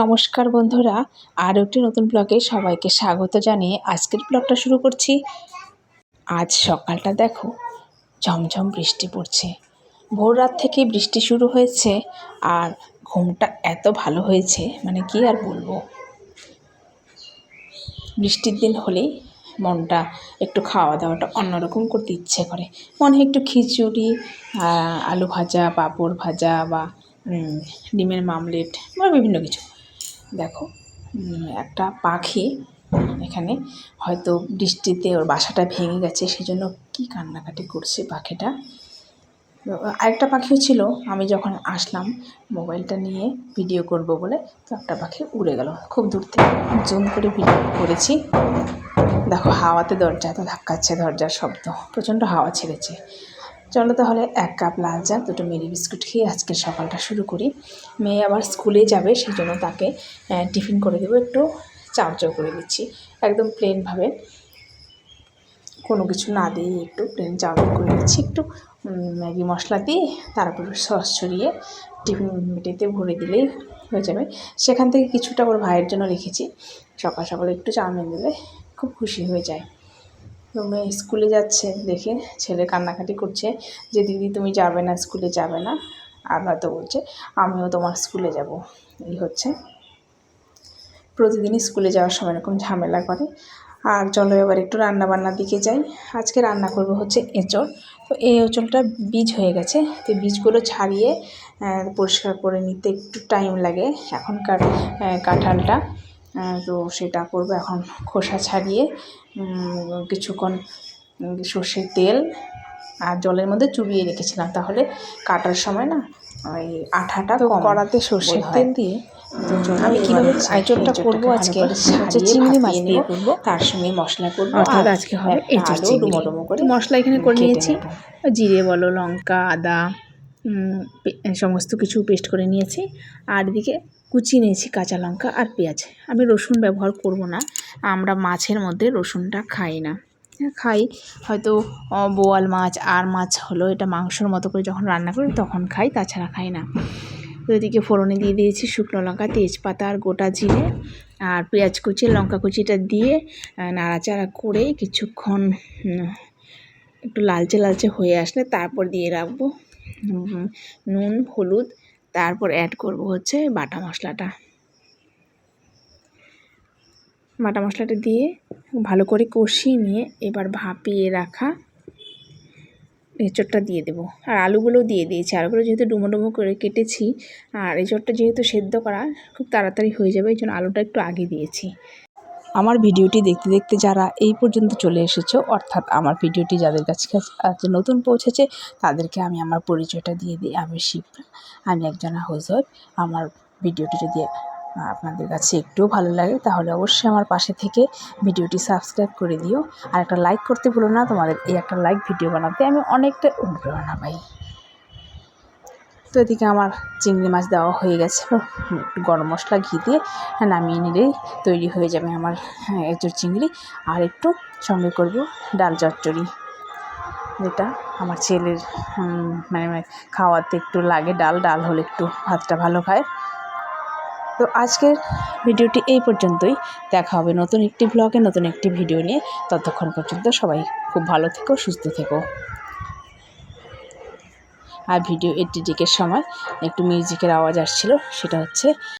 নমস্কার বন্ধুরা আর একটি নতুন ব্লগে সবাইকে স্বাগত জানিয়ে আজকের ব্লগটা শুরু করছি। আজ সকালটা দেখো, ঝমঝম বৃষ্টি পড়ছে। ভোর রাত থেকে বৃষ্টি শুরু হয়েছে আর ঘুমটা এত ভালো হয়েছে মানে কি আর বলব। বৃষ্টির দিন হলেই মনটা একটু খাওয়া দাওয়াটা অন্যরকম করতে ইচ্ছে করে। মনে হয় একটু খিচুড়ি আলু ভাজা, পাঁপড় ভাজা বা ডিমের মামলেট বা বিভিন্ন কিছু। দেখো একটা পাখি এখানে হয়তো বৃষ্টিতে ওর বাসাটা ভেঙে গেছে, সেজন্য কি কান্নাকাটি করছে পাখিটা। আরেকটা পাখিও ছিল, আমি যখন আসলাম মোবাইলটা নিয়ে ভিডিও করব বলে, তো একটা পাখি উড়ে গেল। খুব দূর থেকে জুম করে ভিডিও করেছি। দেখো, হাওয়াতে দরজা তো ধাক্কাচ্ছে দরজার শব্দ, প্রচণ্ড হাওয়া ছেড়েছে। চলো তাহলে এক কাপ লাল চা দুটো মেরি বিস্কুট খেয়ে আজকের সকালটা শুরু করি। মেয়ে আবার স্কুলে যাবে সেই জন্য তাকে টিফিন করে দেবো, একটু চাউচাউ করে দিচ্ছি, একদম প্লেনভাবে কোনো কিছু না দিয়ে একটু প্লেন চাউমিন করে দিচ্ছি, একটু ম্যাগি মশলা দিয়ে, তারপরে সস ছড়িয়ে টিফিন মিটিতে ভরে দিলেই হয়ে যাবে। সেখান থেকে কিছুটা ওর ভাইয়ের জন্য রেখেছি, সকাল সকাল একটু চাউমিন দিলে খুব খুশি হয়ে যায়। মেয়ে স্কুলে যাচ্ছে, দেখে ছেলে কান্নাকাটি করছে যে, দিদি, তুমি যাবে না, স্কুলে যাবে না। আর হয়তো বলছে, আমিও তোমার স্কুলে যাব। এই হচ্ছে। প্রতিদিনই স্কুলে যাওয়ার সময় এরকম ঝামেলা করে। আর চলো এবার একটু রান্না বান্নার দিকে যাই। আজকে রান্না করব হচ্ছে এঁচড়। তো এই এঁচড়টা বীজ হয়ে গেছে। তো বীজগুলো ছাড়িয়ে পরিষ্কার করে নিতে একটু টাইম লাগে এখনকার কাঁঠালটা। তো সেটা করব এখন খোসা ছাড়িয়ে কিছুক্ষণ সর্ষের তেল আর জলের মধ্যে চুবিয়ে রেখেছিলাম। তাহলে কাটার সময় না ওই আঠাটা কড়াতে সর্ষের তেল দিয়ে আমি কীভাবে এঁচোড়টাকে করব আজকে? হচ্ছে চিংড়ি মাছ দিয়ে করব। তার সঙ্গে মশলা করব অর্থাৎ আজকে হবে এঁচোড় ডুমো ডুমো করে মশলা এখানে করে নিয়েছি। জিরে বলো লঙ্কা আদা সমস্ত কিছু পেস্ট করে নিয়েছি। আর এদিকে কুচি নিয়েছি কাঁচা লঙ্কা আর পেঁয়াজ। আমি রসুন ব্যবহার করব না, আমরা মাছের মধ্যে রসুনটা খাই না। খাই, হয়তো বোয়াল মাছ, আর মাছ হলো, এটা মাংসর মতো করে যখন রান্না করি তখন খাই, তাছাড়া খাই না। এদিকে ফোড়নে দিয়ে দিয়েছি শুকনো লঙ্কা, তেজপাতা আর গোটা জিরে, আর পেঁয়াজ কুচি, লঙ্কা কুচিটা দিয়ে নাড়াচাড়া করে কিছুক্ষণ একটু লালচে লালচে হয়ে আসলে তারপর দিয়ে রাখব। নুন, হলুদ তারপর অ্যাড করব হচ্ছে বাটা মশলাটা। বাটা মশলাটা দিয়ে ভালো করে কষিয়ে নিয়ে এবার ভাপিয়ে রাখা এঁচড়টা দিয়ে দেবো। আর আলুগুলোও দিয়ে দিয়েছি। আলুগুলো যেহেতু ডুমো ডুমো করে কেটেছি, আর এঁচড়টা যেহেতু সেদ্ধ করা, খুব তাড়াতাড়ি হয়ে যাবে, এই জন্য আলুটা একটু আগে দিয়েছি। আমার ভিডিওটি দেখতে দেখতে যারা এই পর্যন্ত চলে এসেছ, অর্থাৎ আমার ভিডিওটি যাদের কাছে আজ নতুন পৌঁছেছে, তাদেরকে আমি আমার পরিচয়টা দিয়ে দিই। আমি শিপ্রা আমি একজন হাউসওয়াইফ আমার ভিডিওটি যদি আপনাদের কাছে একটুও ভালো লাগে, তাহলে অবশ্যই আমার পাশে থেকে ভিডিওটি সাবস্ক্রাইব করে দিও। আর একটা লাইক করতে ভুলো না, তোমাদের এই একটা লাইক ভিডিও বানাতে আমি অনেকটা অনুপ্রেরণা পাই। তো এদিকে আমার চিংড়ি মাছ দেওয়া হয়ে গেছে। একটু গরম মশলা ঘি দিয়ে নামিয়ে নিলেই তৈরি হয়ে যাবে আমার হ্যাঁ, এঁচোড় চিংড়ি। আর একটু সঙ্গে করব ডাল চচ্চড়ি। যেটা আমার ছেলের মানে মানে খাওয়াতে একটু লাগে ডাল ডাল হলে একটু ভাতটা ভালো খায়। তো আজকের ভিডিওটি এই পর্যন্তই। দেখা হবে নতুন একটি ব্লগে নতুন একটি ভিডিও নিয়ে। ততক্ষণ পর্যন্ত সবাই খুব ভালো থেকো সুস্থ থেকো। আর ভিডিও এডিটিংয়ের সময় একটু মিউজিকের আওয়াজ আসছিল সেটা হচ্ছে